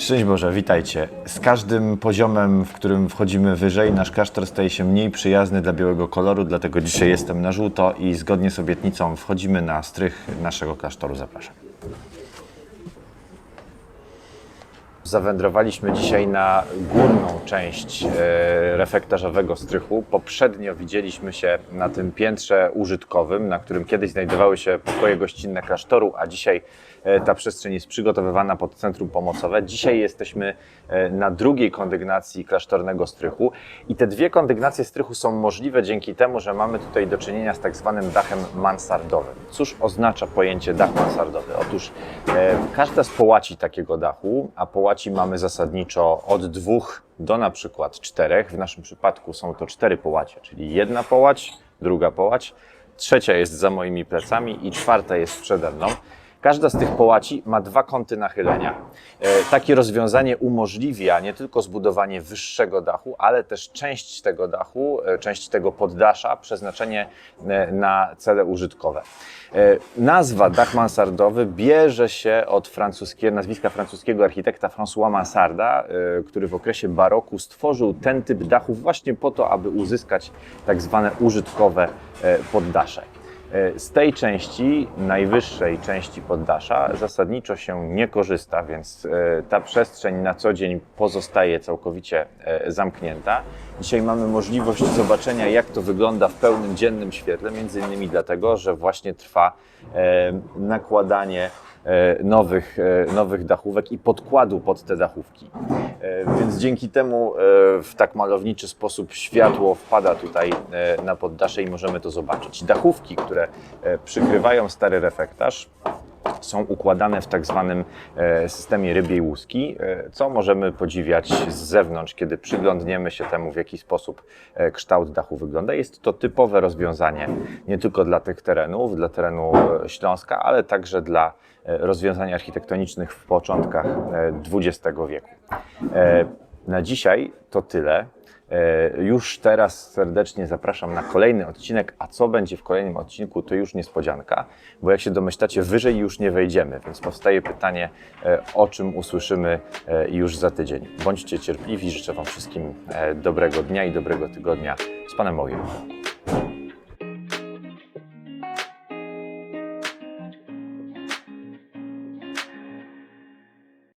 Szczęść Boże, witajcie. Z każdym poziomem, w którym wchodzimy wyżej, nasz klasztor staje się mniej przyjazny dla białego koloru, dlatego dzisiaj jestem na żółto i zgodnie z obietnicą wchodzimy na strych naszego klasztoru. Zapraszam. Zawędrowaliśmy dzisiaj na górną część e, refektarzowego strychu. Poprzednio widzieliśmy się na tym piętrze użytkowym, na którym kiedyś znajdowały się pokoje gościnne klasztoru, a dzisiaj e, ta przestrzeń jest przygotowywana pod centrum pomocowe. Dzisiaj jesteśmy e, na drugiej kondygnacji klasztornego strychu i te dwie kondygnacje strychu są możliwe dzięki temu, że mamy tutaj do czynienia z tak zwanym dachem mansardowym. Cóż oznacza pojęcie dach mansardowy? Otóż każda z połaci takiego dachu, a połaci mamy zasadniczo od dwóch do na przykład czterech, w naszym przypadku są to cztery połacie, czyli jedna połać, druga połać, trzecia jest za moimi plecami i czwarta jest przede mną. Każda z tych połaci ma dwa kąty nachylenia. E, Takie rozwiązanie umożliwia nie tylko zbudowanie wyższego dachu, ale też część tego dachu, e, część tego poddasza, przeznaczenie e, na cele użytkowe. Nazwa dach mansardowy bierze się od francuskiego, nazwiska francuskiego architekta François Mansarda, który w okresie baroku stworzył ten typ dachów właśnie po to, aby uzyskać tak zwane użytkowe poddasze. E, Z tej części, najwyższej części poddasza, zasadniczo się nie korzysta, więc e, ta przestrzeń na co dzień pozostaje całkowicie e, zamknięta. Dzisiaj mamy możliwość zobaczenia, jak to wygląda w pełnym dziennym świetle, między innymi dlatego, że właśnie trwa nakładanie nowych, e, nowych dachówek i podkładu pod te dachówki. E, Więc dzięki temu e, w tak malowniczy sposób światło wpada tutaj e, na poddasze i możemy to zobaczyć. Dachówki, które e, przykrywają stary refektarz, są układane w tak zwanym e, systemie rybiej łuski, e, co możemy podziwiać z zewnątrz, kiedy przyglądniemy się temu, w jaki sposób e, kształt dachu wygląda. Jest to typowe rozwiązanie nie tylko dla tych terenów, dla terenu Śląska, ale także dla rozwiązań architektonicznych w początkach XX wieku. Na dzisiaj to tyle. E, Już teraz serdecznie zapraszam na kolejny odcinek, a co będzie w kolejnym odcinku, to już niespodzianka, bo jak się domyślacie, wyżej już nie wejdziemy, więc powstaje pytanie, e, o czym usłyszymy e, już za tydzień. Bądźcie cierpliwi, życzę Wam wszystkim dobrego dnia i dobrego tygodnia. Z Panem Bogiem.